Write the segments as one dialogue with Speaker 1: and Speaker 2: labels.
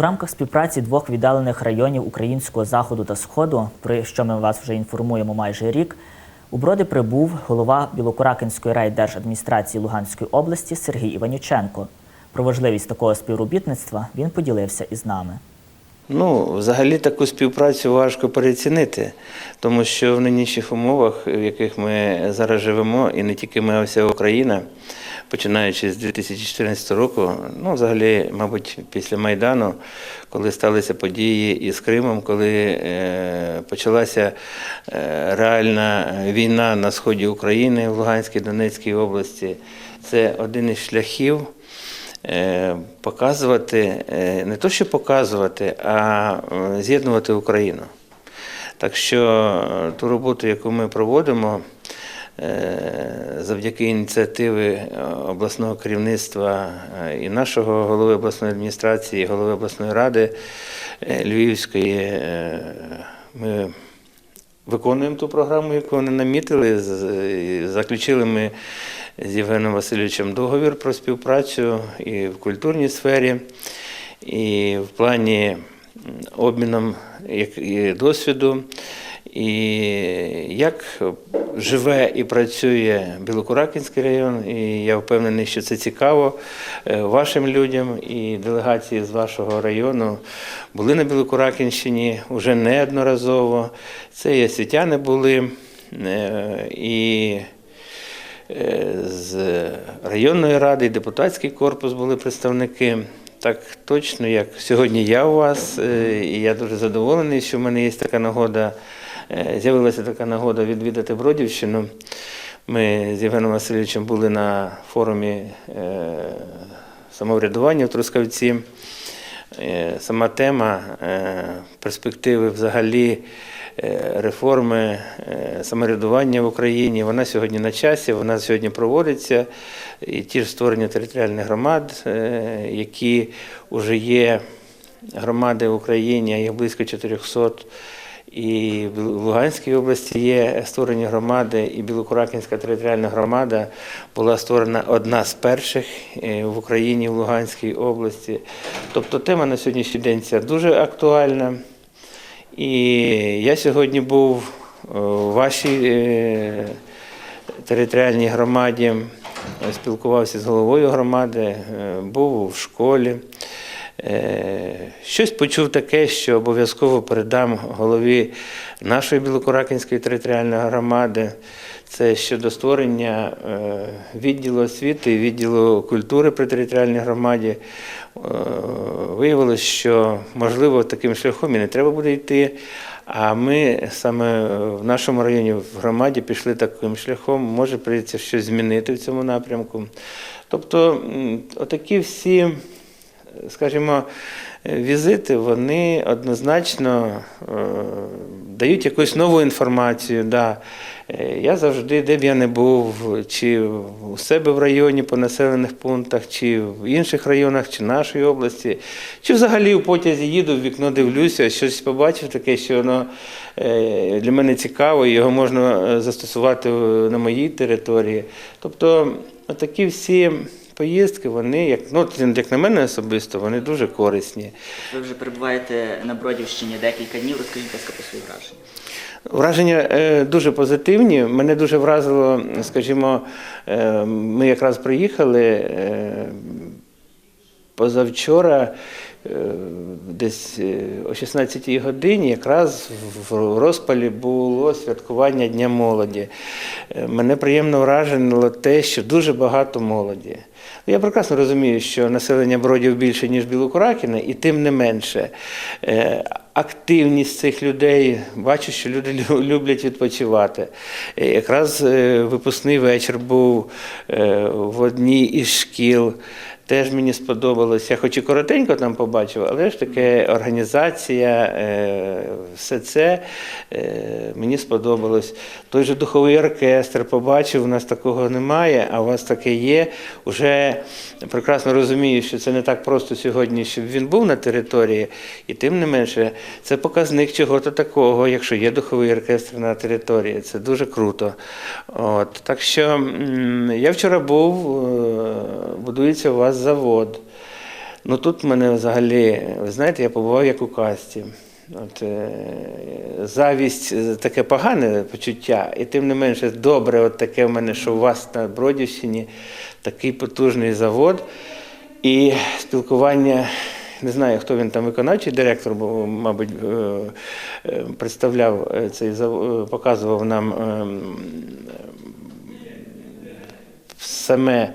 Speaker 1: У рамках співпраці двох віддалених районів українського заходу та сходу, про що ми вас вже інформуємо майже рік, у Броди прибув голова Білокуракинської райдержадміністрації Луганської області Сергій Іванюченко. Про важливість такого співробітництва він поділився із нами.
Speaker 2: Ну, взагалі таку співпрацю важко переоцінити, тому що в нинішніх умовах, в яких ми зараз живемо, і не тільки ми, а вся Україна, починаючи з 2014 року, ну, взагалі, мабуть, після Майдану, коли сталися події із Кримом, коли е, почалася е, реальна війна на сході України в Луганській Донецькій області, це один із шляхів. Е, показувати, не то що показувати, а з'єднувати Україну. Так що ту роботу, яку ми проводимо, завдяки ініціативи е, обласного керівництва е, і нашого голови обласної адміністрації, голови обласної ради е, Львівської, е, ми виконуємо ту програму, яку вони намітили. Заключили ми з Євгеном Васильовичем договір про співпрацю і в культурній сфері, і в плані обміном досвіду. І як живе і працює Білокуракинський район, і я впевнений, що це цікаво е, вашим людям. І делегації з вашого району були на Білокуракинщині вже неодноразово. Це і освітяни були, е, і е, з районної ради, і депутатський корпус були представники. Так точно, як сьогодні я у вас, і я дуже задоволений, що в мене є така нагода, з'явилася така нагода відвідати Бродівщину. Ми з Євгеном Васильовичем були на форумі е, самоврядування в Трускавці. Е, Сама тема е, перспективи взагалі е, реформи е, самоврядування в Україні, вона сьогодні на часі, вона сьогодні проводиться. І ті ж створення територіальних громад, е, які вже є громади в Україні, їх близько 400. І в Луганській області є створені громади, і Білокуракінська територіальна громада була створена одна з перших е, в Україні, в Луганській області. Тобто тема на сьогоднішній день ця дуже актуальна. І я сьогодні був е, у вашій е, територіальній громаді, е, спілкувався з головою громади, е, був в школі. Е, Щось почув таке, що обов'язково передам голові нашої Білокуракинської територіальної громади. Це щодо створення е, відділу освіти відділу культури при територіальній громаді. Е, Виявилось, що можливо таким шляхом і не треба буде йти. А ми саме в нашому районі в громаді пішли таким шляхом. Може прийдеться щось змінити в цьому напрямку. Тобто, отакі всі скажімо, візити вони однозначно е, дають якусь нову інформацію. Да. Е, Я завжди, де б я не був, чи у себе в районі по населених пунктах, чи в інших районах, чи нашої області, чи взагалі в потязі їду, в вікно дивлюся, щось побачив таке, що воно е, для мене цікаво, його можна застосувати на моїй території. Тобто, такі всі поїздки, вони, як, ну, як на мене особисто, вони дуже корисні.
Speaker 1: Ви вже перебуваєте на Бродівщині декілька днів. Розкажіть, будь ласка, про свої враження.
Speaker 2: Враження е, дуже позитивні. Мене дуже вразило, скажімо, е, ми якраз приїхали е, позавчора. Е, Десь е, о 16-й годині якраз в розпалі було святкування Дня молоді. Е, Мене приємно вражено те, що дуже багато молоді. Я прекрасно розумію, що населення бродів більше, ніж Білокуракіна, і тим не менше. Активність цих людей, бачу, що люди люблять відпочивати. Якраз випускний вечір був в одній із шкіл. Теж мені сподобалось. Я хоч і коротенько там побачив, але ж таке організація, е, все це е, мені сподобалось. Той же духовий оркестр побачив, у нас такого немає, а у вас таке є. Уже прекрасно розумію, що це не так просто сьогодні, щоб він був на території, і тим не менше, це показник чого-то такого, якщо є духовий оркестр на території. Це дуже круто. От. Так що я вчора був, е, будується у вас завод. Ну тут мене взагалі, ви знаєте, я побував як у касті. От, е, завість е, таке погане почуття, і тим не менше добре, от таке в мене, що у вас на Бродівщині такий потужний завод. І спілкування, не знаю, хто він там виконавчий директор, бо, мабуть, е, представляв цей зав- е, показував нам ем, саме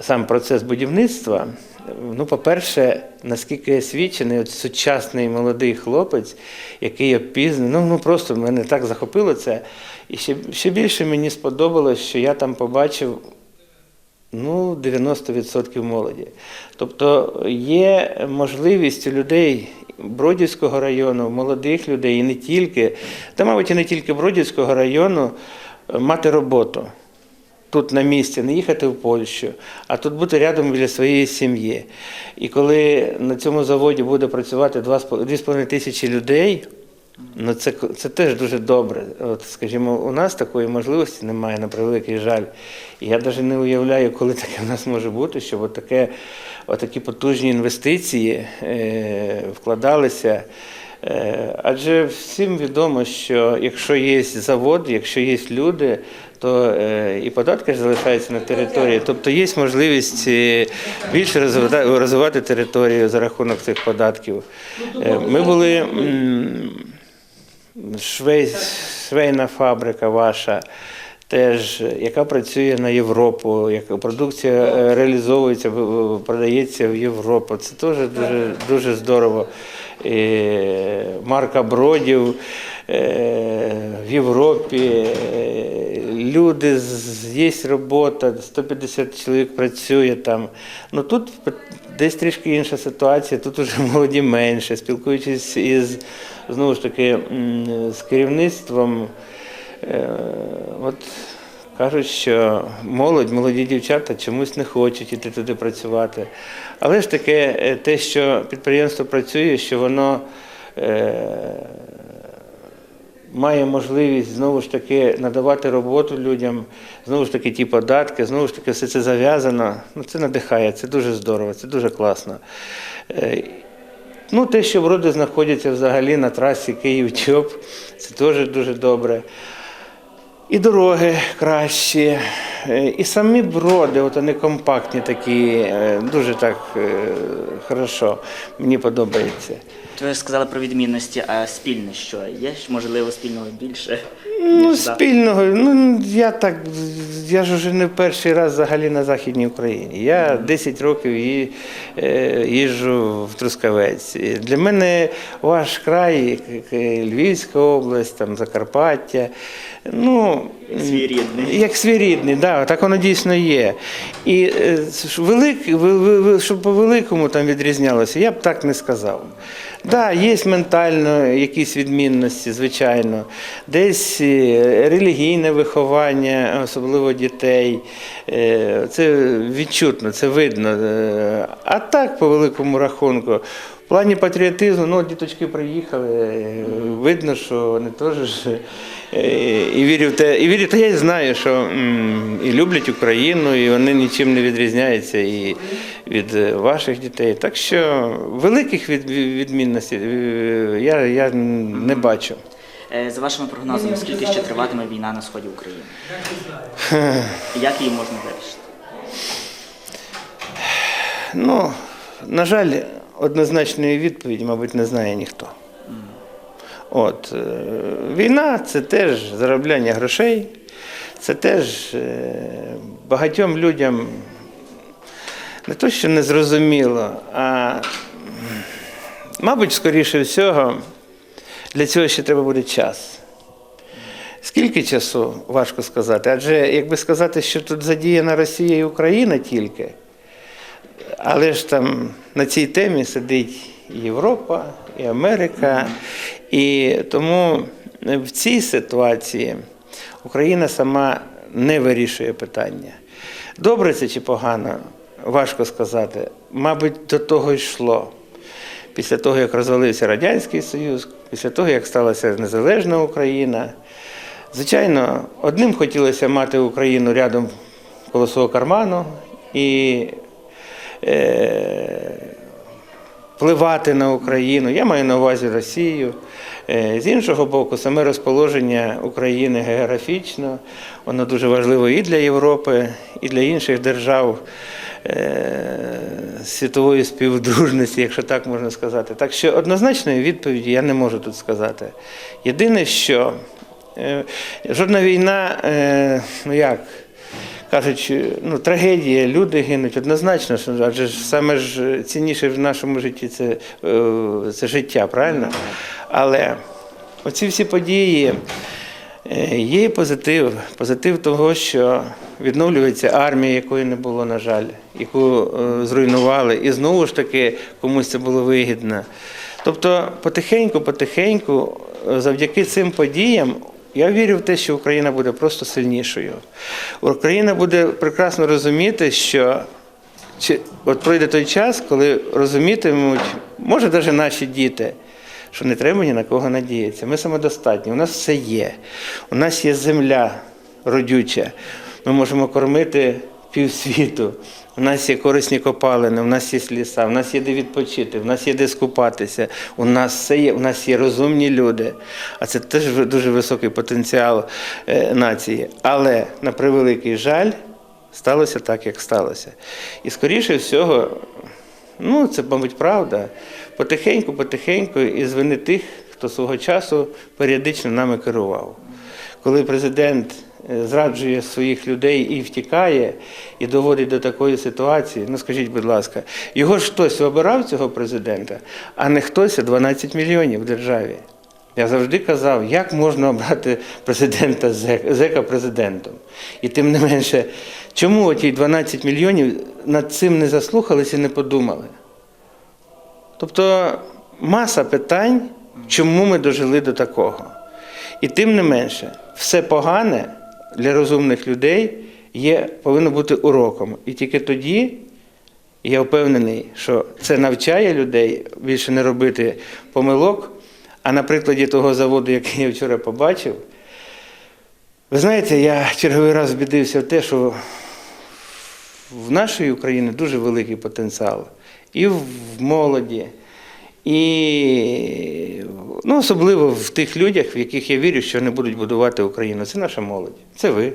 Speaker 2: сам процес будівництва. Ну, по-перше, наскільки я свідчений, от сучасний молодий хлопець, який опізнаний, ну, ну просто мене так захопило це. І ще, ще більше мені сподобалось, що я там побачив ну, 90% молоді. Тобто є можливість у людей Бродівського району, молодих людей, і не тільки, та, мабуть, і не тільки Бродівського району, мати роботу. Тут на місці, не їхати в Польщу, а тут бути рядом біля своєї сім'ї. І коли на цьому заводі буде працювати 2,5 тисячі людей, ну це, це теж дуже добре. От, скажімо, у нас такої можливості немає, на превеликий жаль. І я навіть не уявляю, коли таке в нас може бути, щоб от таке, такі потужні інвестиції е, вкладалися. Е, Адже всім відомо, що якщо є завод, якщо є люди, то е, і податки ж залишаються на території. Тобто є можливість е, більше розвивати, територію за рахунок цих податків. Е, Ми були швей, швейна фабрика ваша. Теж, яка працює на Європу, яка продукція реалізовується, продається в Європу. Це теж дуже, дуже здорово. Марка бродів е, в Європі. е, Люди, є робота, 150 чоловік працює там. Ну тут десь трішки інша ситуація, тут уже молоді менше. Спілкуючись із знову ж таки з керівництвом. Е, От кажуть, що молодь, молоді дівчата чомусь не хочуть іти туди працювати. Але ж таке, е, те, що підприємство працює, що воно е, має можливість знову ж таки надавати роботу людям, знову ж таки ті податки, знову ж таки все це зав'язано. Ну, це надихає, це дуже здорово, це дуже класно. Е, Ну, те, що броди знаходяться взагалі на трасі Київ-Чоп, це теж дуже добре. І дороги кращі, е, і самі броди, от вони компактні такі, е, дуже так е, хорошо, мені подобається.
Speaker 1: Ви сказали про відмінності, а спільне що? Є ж можливо спільного більше?
Speaker 2: Ну,
Speaker 1: ніж за-
Speaker 2: спільного, ну я так, я ж уже не перший раз взагалі на Західній Україні. Я 10 років ї- е, їжджу в Трускавець. І Для мене ваш край, к- к- Львівська область, там, Закарпаття, ну,
Speaker 1: Свій рідний.
Speaker 2: як свій рідний, да, так воно дійсно є. І е, ж велик, ви- ви- ви- щоб по великому там відрізнялося, я б так не сказав. Да, є ментально якісь відмінності, звичайно, десь е, релігійне виховання, особливо дітей. е, Це відчутно, це видно. Е, А так, по великому рахунку, в плані патріотизму, ну, діточки приїхали, видно, що вони теж і вірю в те, і вірю, та я й знаю, що і люблять Україну, і вони нічим не відрізняються і від е, ваших дітей. Так що великих від, відмінностей е, я, я не бачу.
Speaker 1: Е, За вашими прогнозами, скільки ще триватиме війна на сході України? Як її можна вирішити?
Speaker 2: Ну, на жаль, однозначної відповіді, мабуть, не знає ніхто. От, е, війна це теж заробляння грошей, це теж е, багатьом людям не то, що не зрозуміло, а, мабуть, скоріше всього, для цього ще треба буде час. Скільки часу, важко сказати. Адже якби сказати, що тут задіяна Росія і Україна тільки, але ж там на цій темі сидить і Європа, і Америка. І тому в цій ситуації Україна сама не вирішує питання. Добре це чи погано, важко сказати. Мабуть, до того йшло. Після того, як розвалився Радянський Союз, після того, як сталася незалежна Україна. Звичайно, одним хотілося мати Україну рядом коло свого карману і е, впливати на Україну. Я маю на увазі Росію. Е, З іншого боку, саме розположення України географічно, воно дуже важливо і для Європи, і для інших держав е, світової співдружності, якщо так можна сказати. Так що однозначної відповіді я не можу тут сказати. Єдине, що е, жодна війна, ну як, кажуть, ну, трагедія, люди гинуть однозначно, адже саме ж цінніше в нашому житті це, е, це життя, правильно? Але оці всі події. Е, Є позитив. Позитив того, що відновлюється армія, якої не було, на жаль, яку е, зруйнували, і знову ж таки комусь це було вигідно. Тобто, потихеньку, потихеньку, е, завдяки цим подіям, я вірю в те, що Україна буде просто сильнішою. Україна буде прекрасно розуміти, що от пройде той час, коли розумітимуть, може навіть наші діти, що не треба ні на кого надіятися. Ми самодостатні, у нас все є. У нас є земля родюча. Ми можемо кормити півсвіту. У нас є корисні копалини, у нас є ліса, у нас є де відпочити, у нас є де скупатися, у нас все є, у нас є розумні люди. А це теж дуже високий потенціал е, нації. Але на превеликий жаль, сталося так, як сталося. І скоріше всього, ну це, мабуть, правда. Потихеньку, потихеньку, із вини тих, хто свого часу періодично нами керував. Коли президент зраджує своїх людей і втікає, і доводить до такої ситуації, ну скажіть, будь ласка, його ж хтось обирав цього президента, а не хтось, а 12 мільйонів в державі. Я завжди казав, як можна обрати президента зека президентом. І тим не менше, чому ті 12 мільйонів над цим не заслухались і не подумали? Тобто маса питань, чому ми дожили до такого. І тим не менше, все погане для розумних людей є, повинно бути уроком. І тільки тоді я впевнений, що це навчає людей більше не робити помилок. А на прикладі того заводу, який я вчора побачив, ви знаєте, я черговий раз збідився в те, що в нашій Україні дуже великий потенціал. І в молоді, і ну, особливо в тих людях, в яких я вірю, що вони будуть будувати Україну. Це наша молодь, це ви.